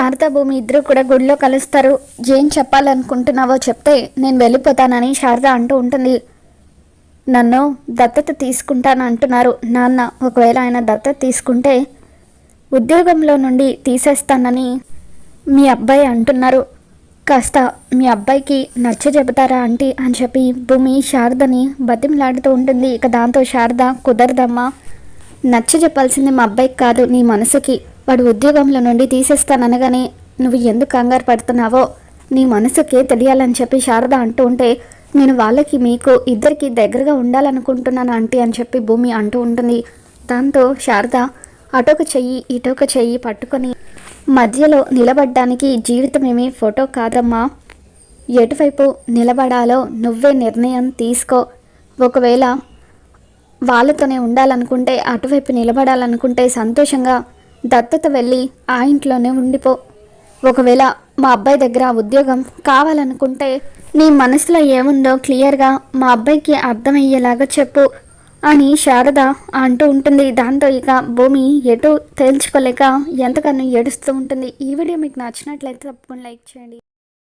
శారదా భూమి ఇద్దరు కూడా గుడిలో కలుస్తారు. ఏం చెప్పాలనుకుంటున్నావో చెప్తే నేను వెళ్ళిపోతానని శారద అంటూ ఉంటుంది. నన్ను దత్తత తీసుకుంటాను అంటున్నారు. నాన్న ఒకవేళ ఆయన దత్తత తీసుకుంటే ఉద్యోగంలో నుండి తీసేస్తానని మీ అబ్బాయి అంటున్నారు. కాస్త మీ అబ్బాయికి నచ్చ చెబుతారా ఆంటీ అని చెప్పి భూమి శారదని బతిమలాడుతూ ఉంటుంది. ఇక దాంతో శారద కుదరదమ్మా నచ్చ చెప్పాల్సింది మా అబ్బాయికి కాదు నీ మనసుకి. వాడు ఉద్యోగంలో నుండి తీసేస్తాననగానే నువ్వు ఎందుకు కంగారు పడుతున్నావో? నీ మనసుకే తెలియాలని చెప్పి శారద అంటూ ఉంటే నేను వాళ్ళకి మీకు ఇద్దరికి దగ్గరగా ఉండాలనుకుంటున్నాను ఆంటీ అని చెప్పి భూమి అంటూ ఉంటుంది. దాంతో శారద అటొక చెయ్యి ఇటొక చెయ్యి పట్టుకొని మధ్యలో నిలబడ్డానికి జీవితమేమి ఫోటో కాదమ్మా. ఎటువైపు నిలబడాలో నువ్వే నిర్ణయం తీసుకో. ఒకవేళ వాళ్ళతోనే ఉండాలనుకుంటే అటువైపు నిలబడాలనుకుంటే సంతోషంగా దత్తత వెళ్ళి ఆ ఇంట్లోనే ఉండిపో. ఒకవేళ మా అబ్బాయి దగ్గర ఉద్యోగం కావాలనుకుంటే నీ మనసులో ఏముందో క్లియర్గా మా అబ్బాయికి అర్థమయ్యేలాగా చెప్పు అని శారద అంటూ ఉంటుంది. దాంతో ఇక భూమి ఎటు తేల్చుకోలేక ఎంతగానో ఏడుస్తూ ఉంటుంది. ఈ వీడియో మీకు నచ్చినట్లయితే తప్పకుండా లైక్ చేయండి.